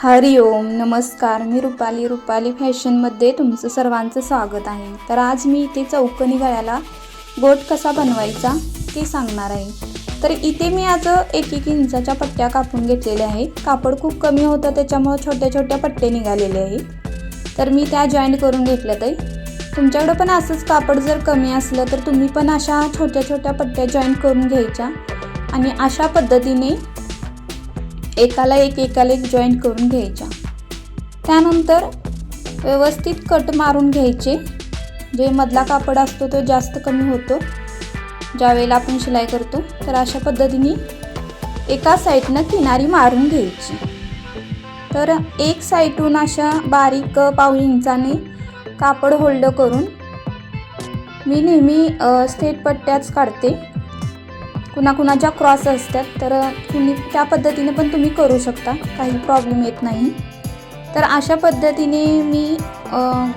हरिओम नमस्कार. मी रुपाली रुपाली फॅशनमध्ये तुमचं सर्वांचं स्वागत आहे. तर आज मी इथे चौकनी गळ्याला गोट कसा बनवायचा ते सांगणार आहे. तर इथे मी आज एक एक इंचाच्या पट्ट्या कापून घेतलेल्या आहेत. कापड खूप कमी होतं त्याच्यामुळं छोट्या छोट्या पट्टे निघालेले आहेत. तर मी त्या जॉईंट करून घेतल्यात आहे. तुमच्याकडं पण असंच कापड जर कमी असलं तर तुम्ही पण अशा छोट्या छोट्या पट्ट्या जॉईंट करून घ्यायच्या. आणि अशा पद्धतीने एकाला एक एकाला एक जॉईंट करून घ्यायच्या. त्यानंतर व्यवस्थित कट मारून घ्यायचे. जे मधला कापड असतो तो जास्त कमी होतो. ज्यावेळेला आपण शिलाई करतो तर अशा पद्धतीने एका साईडनं किनारी मारून घ्यायची. तर एक साईडहून अशा बारीक पाऊण इंचाने कापड होल्ड करून मी नेहमी स्टेट पट्ट्याच काढते. कुणाकुणाच्या क्रॉस असतात तर तुम्ही त्या पद्धतीने पण तुम्ही करू शकता. काही प्रॉब्लेम येत नाही. तर अशा पद्धतीने मी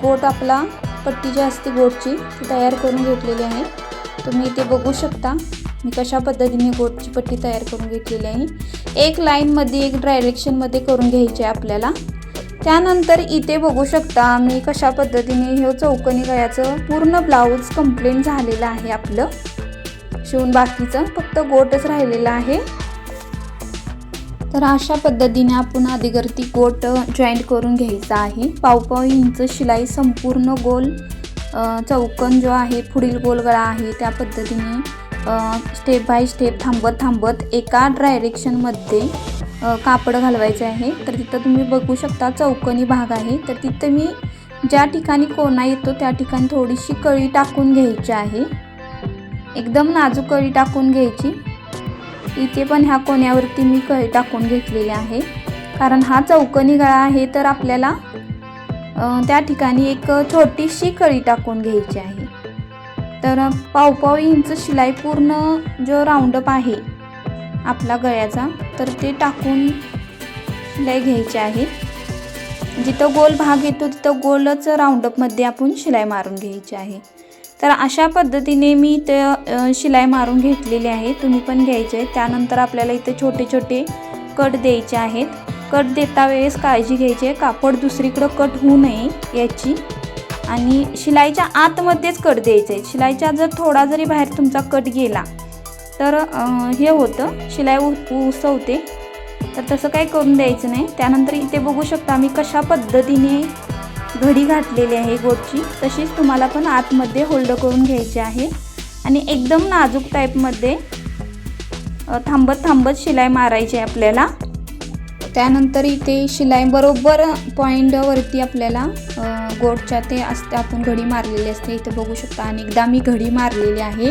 गोट आपला पट्टी जी असते गोटची ती तयार करून घेतलेली आहे. तुम्ही इथे बघू शकता. मी कशा पद्धतीने गोटची पट्टी तयार करून घेतलेली आहे. एक लाईनमध्ये एक डायरेक्शनमध्ये करून घ्यायची आहे आपल्याला. त्यानंतर इथे बघू शकता मी कशा पद्धतीने हे चौकनी गळ्याचं पूर्ण ब्लाऊज कंप्लीट झालेलं आहे आपलं. शिवून बाकीचं फक्त गोटच राहिलेलं आहे. तर अशा पद्धतीने आपण अधिगरती गोट जॉईंट करून घ्यायचा आहे. पावपाव इंच शिलाई संपूर्ण गोल चौकन जो आहे पुढील गोलगळा आहे त्या पद्धतीने स्टेप बाय स्टेप थांबत थांबत एका डायरेक्शनमध्ये कापड घालवायचे आहे. तर तिथं तुम्ही बघू शकता चौकनी भाग आहे. तर तिथं मी ज्या ठिकाणी कोणा येतो त्या ठिकाणी थोडीशी कळी टाकून घ्यायची आहे. एकदम नाजूक कळी टाकून घ्यायची. इथे पण ह्या कोण्यावरती मी कळी टाकून घेतलेली आहे. कारण हा चौकनी गळा आहे तर आपल्याला त्या ठिकाणी एक छोटीशी कळी टाकून घ्यायची आहे. तर पावपाव इंच शिलाई पूर्ण जो राऊंडअप आहे आपला गळ्याचा तर ते टाकून शिलाई घ्यायची आहे. जिथं गोल भाग येतो तिथं गोलच राऊंडअपमध्ये आपण शिलाई मारून घ्यायची आहे. तर अशा पद्धतीने मी ते शिलाई मारून घेतलेली आहे. तुम्ही पण घ्यायचे. आहे त्यानंतर आपल्याला इथे छोटे छोटे कट द्यायचे आहेत. कट देता वेळेस काळजी घ्यायची आहे. कापड दुसरीकडं कट होऊ नये याची. आणि शिलाईच्या आतमध्येच कट द्यायचं आहे शिलाईच्या जर थोडा जरी बाहेर तुमचा कट गेला तर हे होतं. शिलाई उ उसवते. तर तसं काही करून द्यायचं नाही. त्यानंतर इथे बघू शकता मी कशा पद्धतीने घडी घातलेली आहे गोटची तशीच तुम्हाला पण आतमध्ये होल्ड करून घ्यायची आहे. आणि एकदम नाजूक टाईपमध्ये थांबत थांबत शिलाई मारायची आहे आपल्याला. त्यानंतर इथे शिलाई बरोबर पॉईंटवरती आपल्याला गोटच्या ते असते आपण घडी मारलेली असते. इथे बघू शकता आणि एकदा मी घडी मारलेली आहे.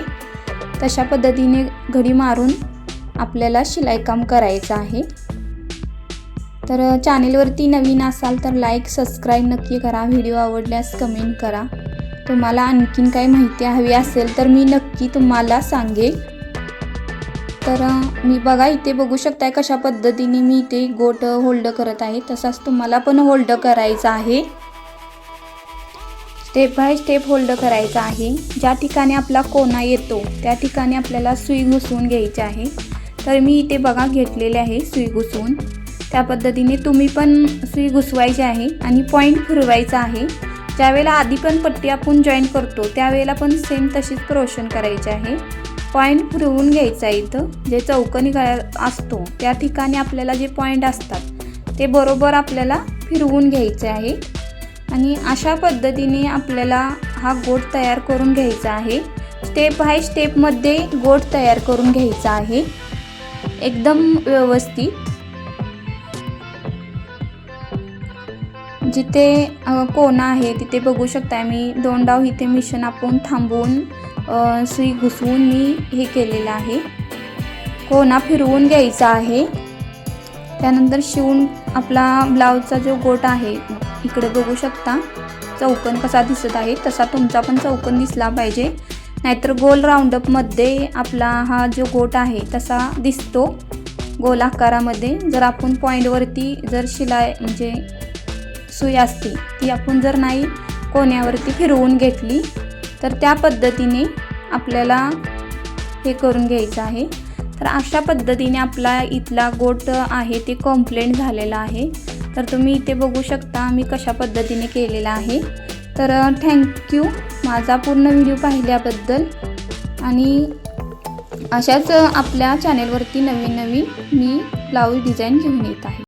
तशा पद्धतीने घडी मारून आपल्याला शिलाईकाम करायचं आहे. तर चॅनेलवरती नवीन असाल तर लाईक सबस्क्राईब नक्की करा. व्हिडिओ आवडल्यास कमेंट करा. तुम्हाला आणखीन काही माहिती हवी असेल तर मी नक्की तुम्हाला सांगेल. तर मी बघा इथे बघू शकताय कशा पद्धतीने मी इथे गोट होल्ड करत आहे. तसाच तुम्हाला पण होल्ड करायचा आहे. स्टेप बाय स्टेप होल्ड करायचा आहे. ज्या ठिकाणी आपला कोना येतो त्या ठिकाणी आपल्याला सुई घुसवून घ्यायची आहे. तर मी इथे बघा घेतलेले आहे सुई घुसवून त्या पद्धतीने तुम्ही पण सुई घुसवायची आहे आणि पॉईंट फिरवायचा आहे. ज्यावेळेला आधी पण पट्टी आपण जॉईन करतो त्यावेळेला पण सेम तशीच प्रोशन करायची आहे. पॉईंट फिरवून घ्यायचा आहे इथं जे चौकनी गळ्या असतो त्या ठिकाणी आपल्याला जे पॉईंट असतात ते बरोबर आपल्याला फिरवून घ्यायचे आहे. आणि अशा पद्धतीने आपल्याला हा गोट तयार करून घ्यायचा आहे. स्टेप बाय स्टेपमध्ये गोट तयार करून घ्यायचा आहे. एकदम व्यवस्थित. म्हणजे जिथे कोना आहे तिथे बघू शकताय मी. दोन डाव इथे मिशन आपण थांबवून सुई घुसवून मी हे केलेलं आहे. कोना फिरवून घ्यायचा आहे. त्यानंतर शिवून आपला ब्लाऊजचा जो गोट आहे इकडे बघू शकता. चौकन कसा दिसत आहे तसा तुमचा पण चौकन दिसला पाहिजे. नाहीतर गोल राऊंडअपमध्ये आपला हा जो गोट आहे तसा दिसतो. गोल आकारामध्ये जर आपण पॉईंटवरती जर शिलाई म्हणजे सुई असते ती आपण जर नाही कोण्यावरती फिरवून घेतली तर त्या पद्धतीने आपल्याला हे करून घ्यायचं आहे. तर अशा पद्धतीने आपला इथला गोट आहे ते कॉम्प्लेंट झालेला आहे. तर तुम्ही इथे बघू शकता मी कशा पद्धतीने केलेला आहे. तर थँक्यू माझा पूर्ण व्हिडिओ पाहिल्याबद्दल आणि अशाच आपल्या चॅनेलवरती नवीन नवीन मी ब्लाऊज डिझाईन घेऊन येत आहे.